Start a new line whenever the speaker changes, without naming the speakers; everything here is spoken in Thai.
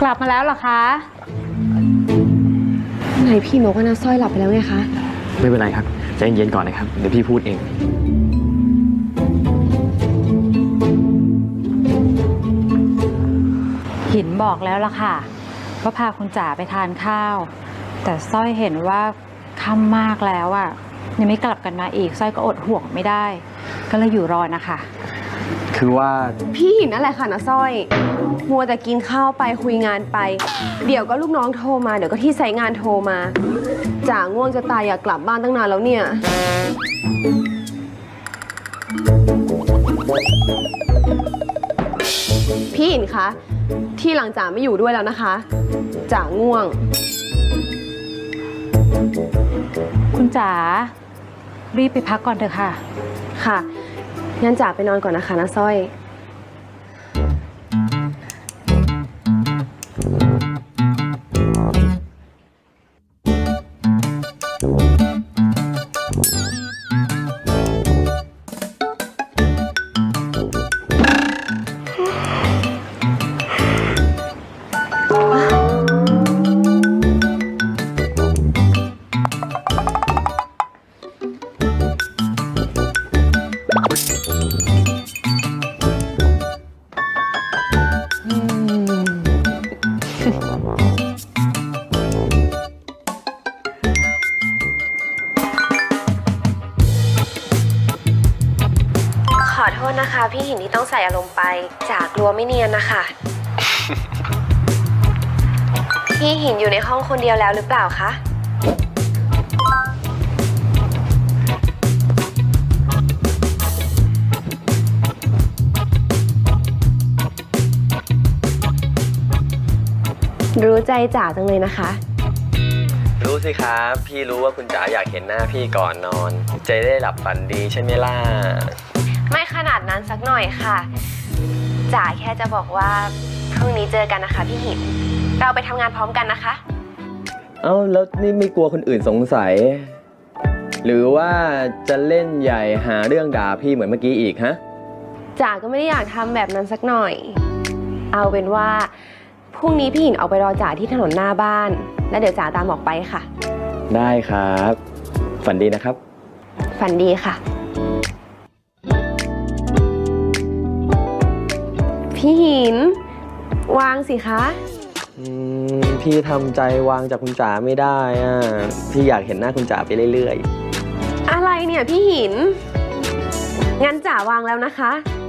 กลับมาแล้วเหรอคะ
ไหนพี่บอกว่าน้าสร้อยหลับไปแล้วไงคะ
ไม่เป็นไรครับใจเย็นๆก่อนนะครับ เดี๋ยวพี่พูดเอง
หินบอกแล้วล่ะค่ะว่าพาคุณจ๋าไปทานข้าว แต่สร้อยเห็นว่าค่ำมากแล้วอะ่ะยังไม่กลับกันมาอีกสร้อยก็อดห่วงไม่ได้ ก็เลยอยู่รอนะคะ
คือว่า
พี่หินนั่นแหละค่ะน้าสร้อย มัวแต่กินข้าวไปคุยงานไป เดี๋ยวก็ลูกน้องโทรมา เดี๋ยวก็ที่ไซต์งานโทรมาจ๋าง่วงจะตายอยากกลับบ้านตั้งนานแล้วเนี่ย พี่หินคะ ที่หลังจ๋าไม่อยู่ด้วยแล้วนะคะจ๋าง่วง
คุณจ๋ารีบไปพักก่อนเถอะค่ะ
ค่ะ งั้นจ๋าไปนอนก่อนนะคะน้าสร้อย โทษนะคะ พี่หินที่ต้องใส่อารมณ์ไป จากกลัวไม่เนียนนะคะ พี่หินอยู่ในห้องคนเดียวแล้วหรือเปล่าคะ รู้ใจจ๋าจังเลยนะคะ
รู้สิครับ พี่รู้ว่าคุณจ๋าอยากเห็นหน้าพี่ก่อนนอนจะได้หลับฝันดีใช่ไหมล่ะ
อยค่ะจ๋าแค่จะบอกว่าพรุ่งนี้เจอกันนะคะพี่หิน เราไปทำงานพร้อมกันนะคะ
เอ้าแล้วนี่ไม่กลัวคนอื่นสงสัย หรือว่าจะเล่นใหญ่หาเรื่องด่าพี่เหมือนเมื่อกี้อีกฮะ
จ๋าก็ไม่ได้อยากทำแบบนั้นสักหน่อย เอาเป็นว่าพรุ่งนี้พี่หินออกไปรอจ๋าที่ถนนหน้าบ้าน แล้วเดี๋ยวจ๋าตามออกไปค่ะ
ได้ครับ ฝันดีนะครับ
ฝันดีค่ะ พี่หิน วางสิคะ
อืมพี่ทำใจวางจากคุณจ๋าไม่ได้อะพี่อยากเห็นหน้าคุณจ๋าไปเรื่อย
อะไรเนี่ยพี่หิน งั้นจ๋าวางแล้วนะคะ
ๆ